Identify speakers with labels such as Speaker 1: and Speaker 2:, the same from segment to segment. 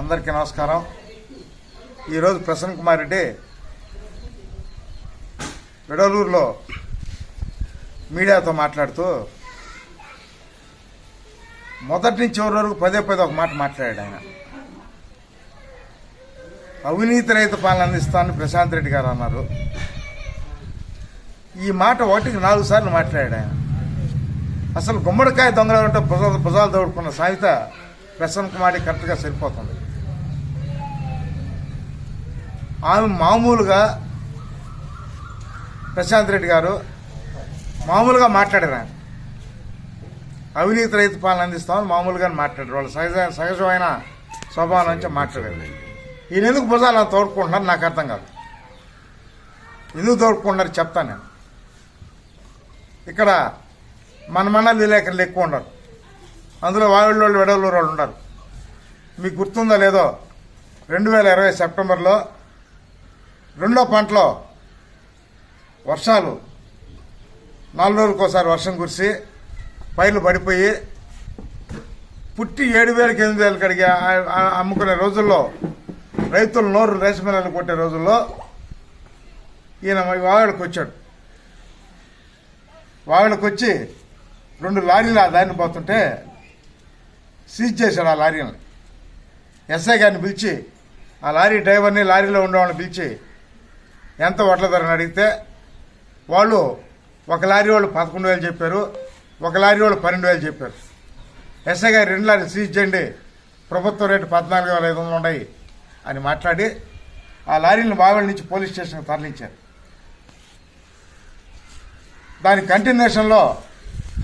Speaker 1: అందరికీ నమస్కారం. ఈరోజు ప్రసన్న కుమార్ రెడ్డి విడలూరులో మీడియాతో మాట్లాడుతూ మొదటి నుంచి చివరి వరకు పదే పదే ఒక మాట మాట్లాడాడు ఆయన. అవినీతి రహిత పాలన అందిస్తానని ప్రశాంత్ రెడ్డి గారు అన్నారు. ఈ మాట ఒకటికి నాలుగు సార్లు మాట్లాడాడు ఆయన. అసలు గుమ్మడికాయ దొంగలు ఉంటే భుజాలు భుజాలు దౌడుకున్న సామెత ప్రసన్న కుమారి కరెక్ట్గా సరిపోతుంది. ఆమె మామూలుగా ప్రశాంత్ రెడ్డి గారు మామూలుగా మాట్లాడారు అవినీతి రైతు పాలన అందిస్తామని మామూలుగా మాట్లాడారు. వాళ్ళు సహజ సహజమైన స్వభావం నుంచి మాట్లాడారు. ఈయన ఎందుకు భుజాలు తోడుకుంటున్నారు నాకు అర్థం కాదు. ఎందుకు తోడుకుంటున్నారు చెప్తాను నేను. ఇక్కడ మన మన విలేకరులు ఎక్కువ ఉండరు అందులో వాళ్ళు విడవలూరు వాళ్ళు ఉండరు మీకు గుర్తుందో లేదో రెండు వేల ఇరవై సెప్టెంబర్లో రెండో పంటలో వర్షాలు నాలుగు రోజులకు ఒకసారి వర్షం కురిసి పైర్లు పడిపోయి పుట్టి ఏడు వేలకి ఎనిమిది వేలకి అడిగి అమ్ముకునే రోజుల్లో రైతులు నోరు రేసు మిల్లలు కొట్టే రోజుల్లో ఈయన వాగడికి వచ్చాడు. వాగడికి వచ్చి రెండు లారీలు ఆ దారిని పోతుంటే సీజ్ చేశాడు ఆ లారీని. ఎస్ఐ గారిని పిలిచి ఆ లారీ డ్రైవర్ని లారీలో ఉండేవాళ్ళని పిలిచి ఎంత వడ్ల ధరని అడిగితే వాళ్ళు ఒక లారీ వాళ్ళు పదకొండు వేలు చెప్పారు ఒక లారీ వాళ్ళు పన్నెండు వేలు చెప్పారు. ఎస్ఐ గారు రెండు లారీ సీజ్ చేయండి ప్రభుత్వ రేటు పద్నాలుగు వేల ఐదు వందలు ఉన్నాయి అని మాట్లాడి ఆ లారీని బావిల నుంచి పోలీస్ స్టేషన్కి తరలించారు. దాని కంటిన్యూషన్లో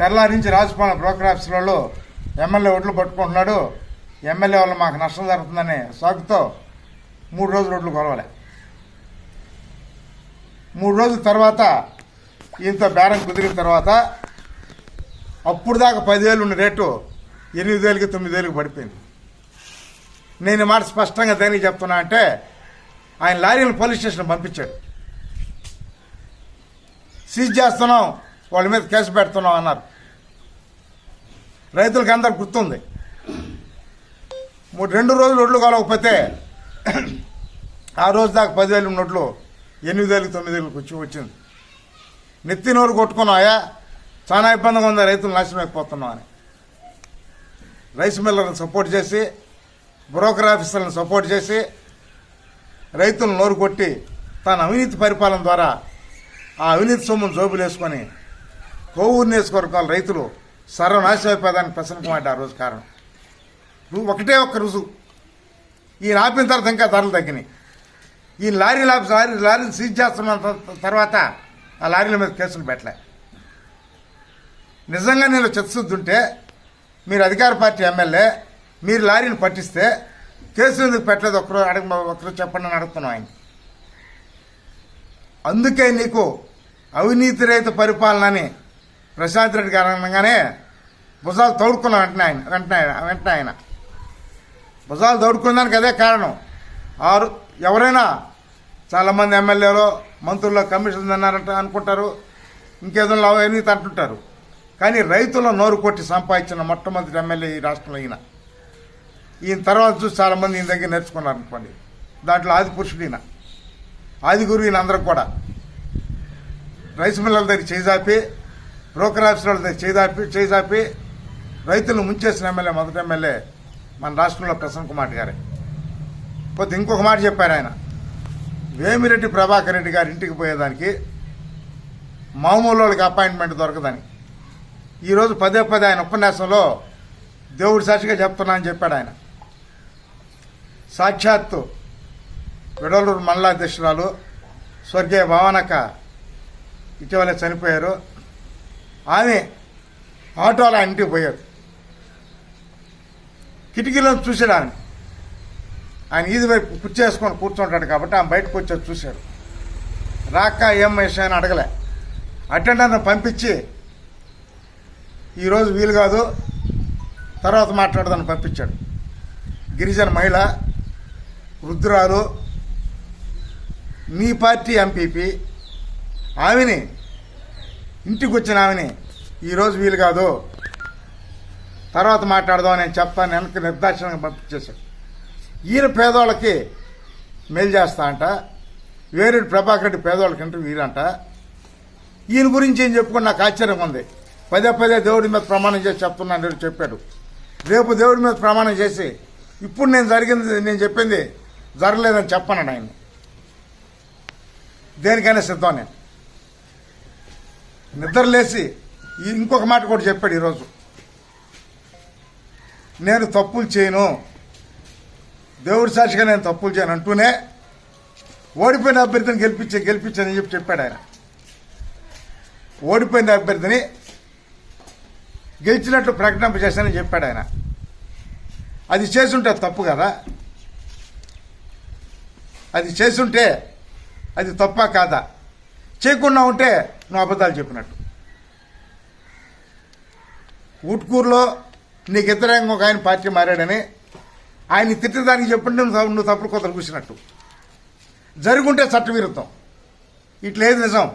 Speaker 1: తెల్లారి నుంచి రాజపాలెం బ్రోకర్ ఆఫీసులలో ఎమ్మెల్యే ఒడ్లు పట్టుకుంటున్నాడు ఎమ్మెల్యే వల్ల మాకు నష్టం జరుగుతుందనే సాగుతో మూడు రోజులు ఒడ్లు కొలవలే. మూడు రోజుల తర్వాత ఇంత బేరం కుదిరిన తర్వాత అప్పుడు దాకా పదివేలు ఉన్న రేటు ఎనిమిది వేలకి తొమ్మిది వేలకి పడిపోయింది. నేను మాట స్పష్టంగా దేనికి చెప్తున్నా అంటే ఆయన లారీలను పోలీస్ స్టేషన్ పంపించాడు. సీజ్ చేస్తున్నాం వాళ్ళ మీద కేసు పెడుతున్నాం అన్నారు. రైతులకి అందరు గుర్తుంది. మూడు రెండు రోజులు ఒడ్లు కొలవకపోతే ఆ రోజు దాకా పదివేలు నోట్లు ఎనిమిది తొమ్మిదేళ్ళకి తొమ్మిది వచ్చి వచ్చింది. నెత్తి నోరు కొట్టుకున్నాయా? చాలా ఇబ్బందిగా ఉంది రైతులు నాశనం అని. రైస్ మిల్లర్ని సపోర్ట్ చేసి బ్రోకర్ ఆఫీసర్లను సపోర్ట్ చేసి రైతులను నోరు కొట్టి తన అవినీతి పరిపాలన ద్వారా ఆ అవినీతి సొమ్మును జోబులేసుకొని కోవూరు నియోజకవర్గాల రైతులు సర్వనాశనం అయిపోయేదానికి ప్రసన్న ఆ రోజు కారణం. ఒకటే ఒక్క రుజువు. ఈయన ఆపిన తర్వాత ఇంకా ధరలు తగ్గినాయి. ఈ లారీ లారీ లారీని సీజ్ చేస్తున్న తర్వాత ఆ లారీల మీద కేసులు పెట్టలే. నిజంగా నేను చిత్తశుద్ధి మీరు అధికార పార్టీ ఎమ్మెల్యే మీరు లారీని పట్టిస్తే కేసులు ఎందుకు పెట్టలేదు? ఒకరు అడగ ఒకరు చెప్పండి అని అడుగుతున్నాం ఆయన. అందుకే నీకు అవినీతి రహిత పరిపాలన అని ప్రశాంత్ రెడ్డి గారు అనగానే భుజాలు తోడుకున్నాం వెంటనే ఆయన వెంటనే ఆయన వెంటనే ఆయన. భుజాలు తోడుకున్నానికి అదే కారణం. ఆరు ఎవరైనా చాలామంది ఎమ్మెల్యేలు మంత్రుల్లో కమిషన్ అన్నారంట అనుకుంటారు. ఇంకేదో అవినీతి అంటుంటారు. కానీ రైతుల నోరు కొట్టి సంపాదించిన మొట్టమొదటి ఎమ్మెల్యే ఈ రాష్ట్రంలో ఈయన. ఈయన తర్వాత చూసి చాలామంది ఈయన దగ్గర నేర్చుకున్నారు అనుకోండి. దాంట్లో ఆది పురుషుడు ఈయన. ఆది గురువు ఈయన అందరికి కూడా. రైస్ మిల్లల దగ్గర చేజాపి బ్రోకర్ ఆఫీసుల దగ్గర చేజాపి చేజాపి రైతులను ముంచేసిన ఎమ్మెల్యే మొదటి ఎమ్మెల్యే మన రాష్ట్రంలో ప్రసన్న కుమార్ గారే. పోతే ఇంకొక మాట చెప్పారు ఆయన. వేమిరెడ్డి ప్రభాకర్ రెడ్డి గారి ఇంటికి పోయేదానికి మామూలు వాళ్ళకి అపాయింట్మెంట్ దొరకదని. ఈరోజు పదే పదే ఆయన ఉపన్యాసంలో దేవుడి సాక్షిగా చెప్తున్నా అని చెప్పాడు ఆయన. సాక్షాత్తు విడలూరు మండలాధ్యక్షురాలు స్వర్గీయ భావనక్క ఇటీవలే చనిపోయారు. ఆమె ఆటోలో ఆయన ఇంటికి పోయారు. కిటికీలో చూశాడు ఆయన ఈది వైపు కుర్చీ వేసుకొని కూర్చుంటాడు కాబట్టి ఆమె బయటకు వచ్చి చూశాడు రాక ఏం విషయం అని అడగలే. అటెండర్ని పంపించి ఈరోజు వీలు కాదు తర్వాత మాట్లాడదాన్ని పంపించాడు. గిరిజన మహిళ రుద్రాలు మీ పార్టీ ఎంపీపీ ఆమెని ఇంటికి వచ్చిన ఆమెని ఈరోజు వీలు కాదు తర్వాత మాట్లాడదాం నేను చెప్తాను వెనక్కి నిర్దాక్షణంగా పంపించేశాడు. ఈయన పేదోళ్ళకి మేలు చేస్తా అంట వేరే ప్రభాకర్ రెడ్డి పేదోళ్ళకంటే వీరంట. ఈయన గురించి ఏం చెప్పుకుని నాకు ఆశ్చర్యం ఉంది. పదే పదే దేవుడి మీద ప్రమాణం చేసి చెప్తున్నాను అని చెప్పాడు. రేపు దేవుడి మీద ప్రమాణం చేసి ఇప్పుడు నేను జరిగింది నేను చెప్పింది జరగలేదని చెప్పను ఆయన. దేనికైనా సిద్ధం నేను. నిద్రలేసి ఈ- ఇంకొక మాట కూడా చెప్పాడు ఈరోజు. నేను తప్పులు చేయను. దేవుడి సాక్షిగా నేను తప్పులు చేయను అంటూనే ఓడిపోయిన అభ్యర్థిని గెలిపించే గెలిపించని చెప్పి చెప్పాడు ఆయన. ఓడిపోయిన అభ్యర్థిని గెలిచినట్లు ప్రకటింప చేశానని చెప్పాడు ఆయన. అది చేసుంటే తప్పు కదా? అది చేసుంటే అది తప్ప కాదా? చేయకుండా ఉంటే నువ్వు అబద్ధాలు చెప్పినట్టు. ఉట్కూరులో నీకు వ్యతిరేకంగా ఒక ఆయన పార్టీ మారాడని ఆయన తిట్టడానికి చెప్పండి నువ్వు నువ్వు తప్పుడు కొత్తలు కూర్చున్నట్టు జరుగుంటే చట్టవిరుద్ధం. ఇట్లేదు నిజం.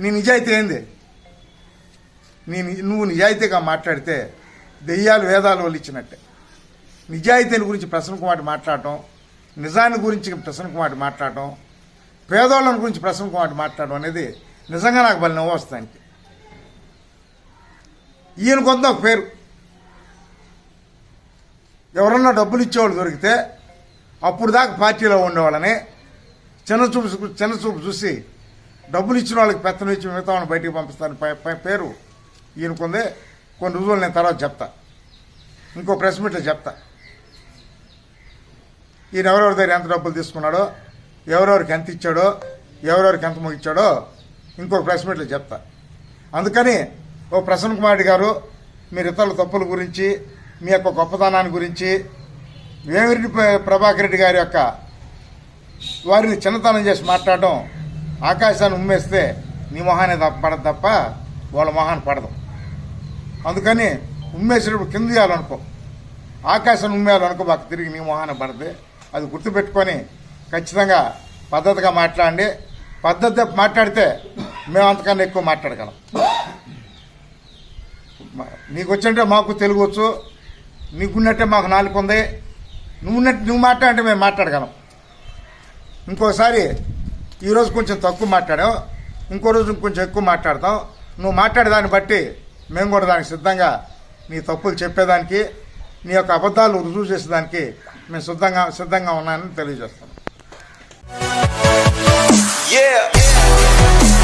Speaker 1: నీ నిజాయితీ ఏంది? నీ నువ్వు నిజాయితీగా మాట్లాడితే దెయ్యాలు వేదాలు వాళ్ళు ఇచ్చినట్టే. నిజాయితీని గురించి ప్రసన్న కుమార్ మాట్లాడటం నిజాన్ని గురించి ప్రసన్న కుమార్ మాట్లాడటం పేదోళ్ళని గురించి ప్రసన్న కుమార్ మాట్లాడడం అనేది నిజంగా నాకు బలి నవ్వు వస్తానికి ఈయన కొంత ఒక పేరు. ఎవరన్నా డబ్బులు ఇచ్చేవాళ్ళు దొరికితే అప్పుడు దాకా పార్టీలో ఉండేవాళ్ళని. చిన్న చూపు చిన్న చూపు చూసి డబ్బులు ఇచ్చిన వాళ్ళకి పెత్తనం ఇచ్చి మిగతా వాళ్ళని బయటికి పంపిస్తాను పేరు ఈయనకుంది. కొన్ని రోజులు నేను తర్వాత చెప్తా. ఇంకో ప్రెస్ మీట్లో చెప్తా. ఈయన ఎవరెవరి దగ్గర ఎంత డబ్బులు తీసుకున్నాడో ఎవరెవరికి ఎంత ఇచ్చాడో ఎవరెవరికి ఎంత ముగిచ్చాడో ఇంకో ప్రెస్ మీట్లో చెప్తా. అందుకని ఓ ప్రసన్న కుమార్ గారు మీరు ఇతరుల తప్పుల గురించి మీ యొక్క గొప్పతనాన్ని గురించి వేమిరెడ్డి ప్రభాకర్ రెడ్డి గారి యొక్క వారిని చిన్నతనం చేసి మాట్లాడడం ఆకాశాన్ని ఉమ్మేస్తే నీ మొహాన్ని తప్ప పడదు తప్ప వాళ్ళ మొహాన్ని పడదు. అందుకని ఉమ్మేసినప్పుడు కింద చేయాలనుకో ఆకాశాన్ని ఉమ్మేయాలనుకో మాకు తిరిగి నీ మొహాన్ని పడదు. అది గుర్తుపెట్టుకొని ఖచ్చితంగా పద్ధతిగా మాట్లాడండి. పద్ధతి మాట్లాడితే మేము అంతకన్నా ఎక్కువ మాట్లాడగలం. నీకు వచ్చింటే మాకు తెలుగు వచ్చు నీకున్నట్టే మాకు నాలుగు ఉంది. నువ్వున్నట్టు నువ్వు మాట్లాడంటే మేము మాట్లాడగలం. ఇంకోసారి ఈరోజు కొంచెం తక్కువ మాట్లాడావు. ఇంకో రోజు కొంచెం ఎక్కువ మాట్లాడతాం నువ్వు మాట్లాడేదాన్ని బట్టి మేము కూడా దానికి సిద్ధంగా నీ తప్పులు చెప్పేదానికి నీ యొక్క అబద్ధాలు రుజువు చేసేదానికి మేము సిద్ధంగా సిద్ధంగా ఉన్నానని తెలియజేస్తాను.
Speaker 2: Yeah.